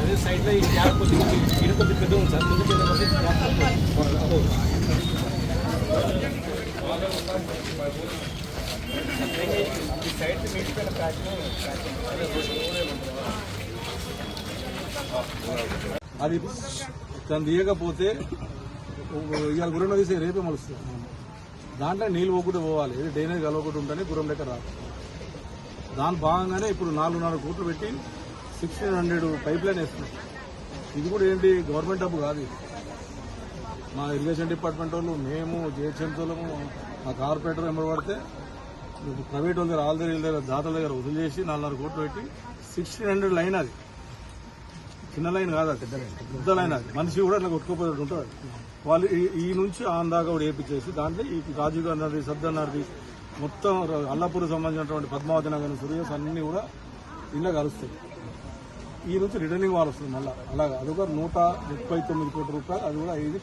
అదే ఈ అది తను తీయకపోతే ఇవాళ గురం తీసి రేపే మలుస్తుంది. దాంట్లో నీళ్ళు పోకుండా పోవాలి. ఇది డ్రైనేజ్ కలవకుండా ఉంటేనే గురం లెక్క రాదు. దాని భాగంగానే ఇప్పుడు నాలుగున్నర కోట్లు పెట్టి సిక్స్టీన్ హండ్రెడ్ పైప్ లైన్ వేస్తున్నాం. ఇది కూడా ఏంటి? గవర్నమెంట్ డబ్బు కాదు మా ఇరిగేషన్ డిపార్ట్మెంట్ వాళ్ళు మేము జిహెచ్ఎంసీ మా కార్పొరేటర్ వెంబడి పడితే ప్రైవేట్ వాళ్ళ దగ్గర ఆల్ దగ్గర వీళ్ళ దగ్గర దాతల దగ్గర వదిలి చేసి నాలుగున్నర కోట్లు పెట్టి సిక్స్టీన్ హండ్రెడ్ లైన్ అది. చిన్న లైన్ కాదు అది పెద్ద లైన్ పెద్ద లైన్ అది. మనిషి కూడా అట్లా కొట్టుకోపోయేటట్టు ఉంటుంది వాళ్ళు ఈ- ఈ నుంచి ఆందాక దాకా కూడా వేపించేసి దాంట్లో ఈ రాజీవ్ గాంధీ సర్దన్నర్ది మొత్తం అల్లాపూర్ సంబంధించినటువంటి పద్మావతి నగర్ సురేష్ అన్ని కూడా ఇలా కలుస్తాయి. ఈ నుంచి రిటర్నింగ్ వాళ్ళు వస్తుంది మళ్ళీ. అలాగా. అదొక నూట ముప్పై తొమ్మిది కోట్ల రూపాయలు అది కూడా ఇది